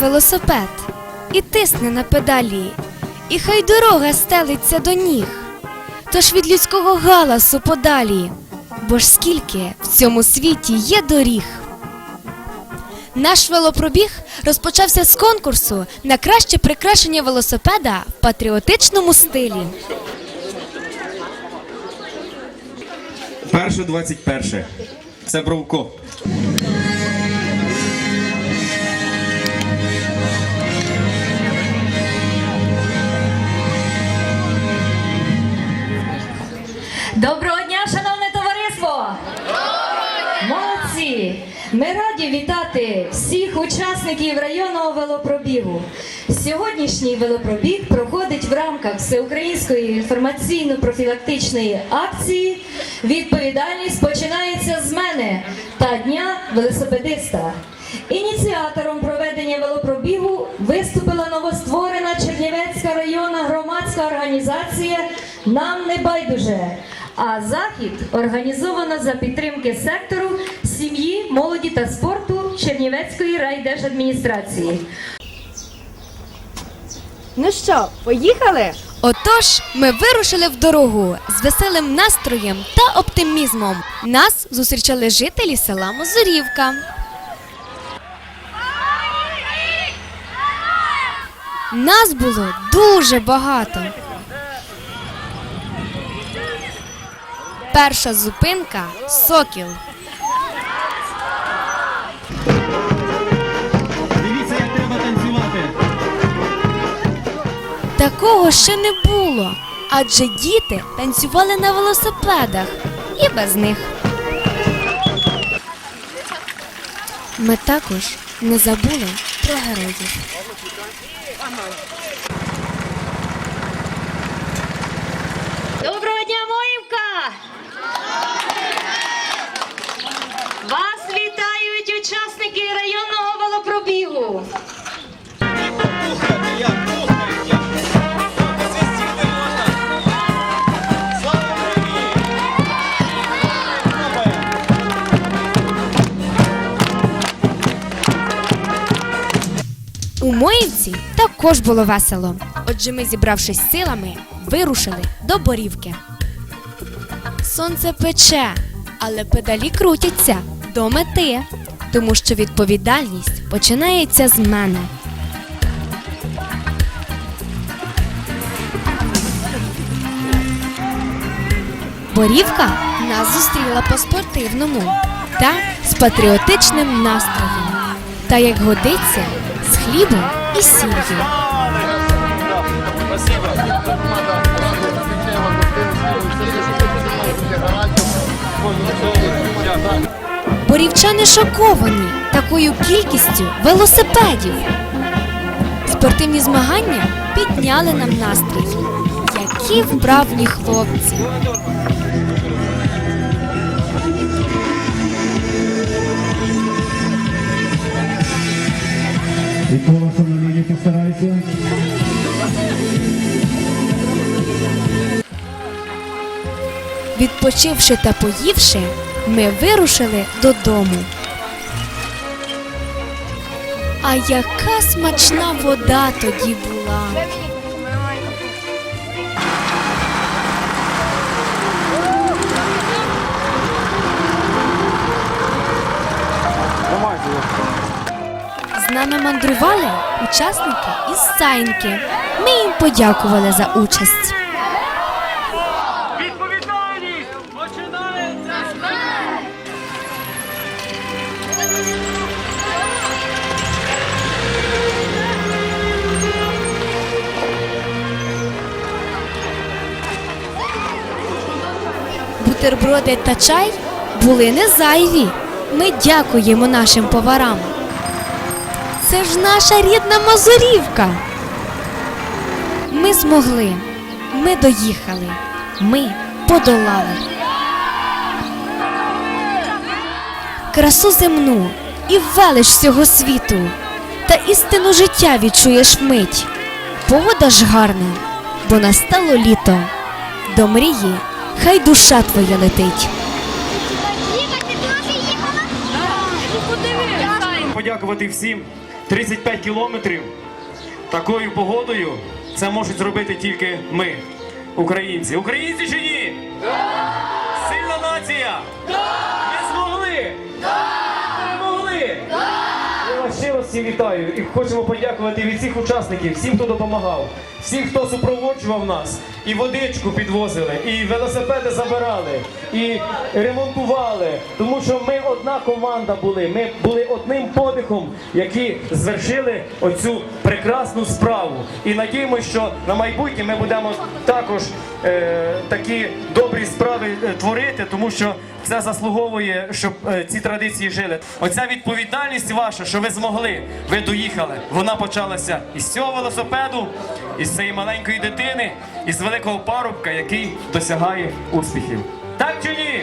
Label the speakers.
Speaker 1: велосипед і тисне на педалі, і хай дорога стелиться до ніг, тож від людського галасу подалі, бо ж скільки в цьому світі є доріг. Наш велопробіг розпочався з конкурсу на краще прикрашення велосипеда в патріотичному стилі.
Speaker 2: Перше 21. Це Бровко.
Speaker 3: Доброго дня, шановне товариство! Молодці! Ми раді вітати всіх учасників районного велопробігу. Сьогоднішній велопробіг проходить в рамках всеукраїнської інформаційно-профілактичної акції. Відповідальність починається з мене та дня велосипедиста. Ініціатором проведення велопробігу виступила новостворена Чернівецька районна громадська організація Нам не байдуже. А захід організовано за підтримки сектору сім'ї, молоді та спорту Чернівецької райдержадміністрації.
Speaker 4: Ну що, поїхали?
Speaker 1: Отож, ми вирушили в дорогу з веселим настроєм та оптимізмом. Нас зустрічали жителі села Мозорівка. Нас було дуже багато. Перша зупинка сокіл.
Speaker 2: Дивіться, як треба танцювати.
Speaker 1: Такого ще не було, адже діти танцювали на велосипедах і без них. Ми також не забули про героїв. У Моївці також було весело. Отже, ми, зібравшись силами, вирушили до Борівки. Сонце пече, але педалі крутяться до мети, тому що відповідальність починається з мене. Борівка нас зустріла по-спортивному та з патріотичним настроєм. Та як годиться, з хлібом і сіллю. Борівчани шоковані такою кількістю велосипедів. Спортивні змагання підняли нам настрій. Які вправні хлопці.
Speaker 5: Микола мені постарайся.
Speaker 1: Відпочивши та поївши, ми вирушили додому. А яка смачна вода тоді була. З нами мандрували учасники із Сайнки. Ми їм подякували за участь.
Speaker 6: Відповідальність починається!
Speaker 1: Бутерброди та чай були не зайві. Ми дякуємо нашим поварам. Це ж наша рідна Мазурівка. Ми змогли, ми доїхали, ми подолали. Красу земну і велич всього світу, та істину життя відчуєш вмить. Погода ж гарна, бо настало літо. До мрії хай душа твоя летить.
Speaker 2: Подякувати всім, 35 кілометрів такою погодою це можуть зробити тільки ми, українці. Українці чи ні? Сильна нація! Ми змогли! Да!
Speaker 7: Я вас щиро всіх вітаю і хочемо подякувати від всіх учасників, всім, хто допомагав, всім, хто супроводжував нас, і водичку підвозили, і велосипеди забирали, і ремонтували. Тому що ми одна команда були. Ми були одним подихом, які звершили оцю прекрасну справу. І надіємося, що на майбутнє ми будемо також е, такі добрі справи е, творити, тому що це заслуговує, щоб е, ці традиції жили. Оця відповідальність ваша, що ви змогли, ви доїхали. Вона почалася із цього велосипеду, із цієї маленької дитини, із великого парубка, який досягає успіхів. Так чи ні?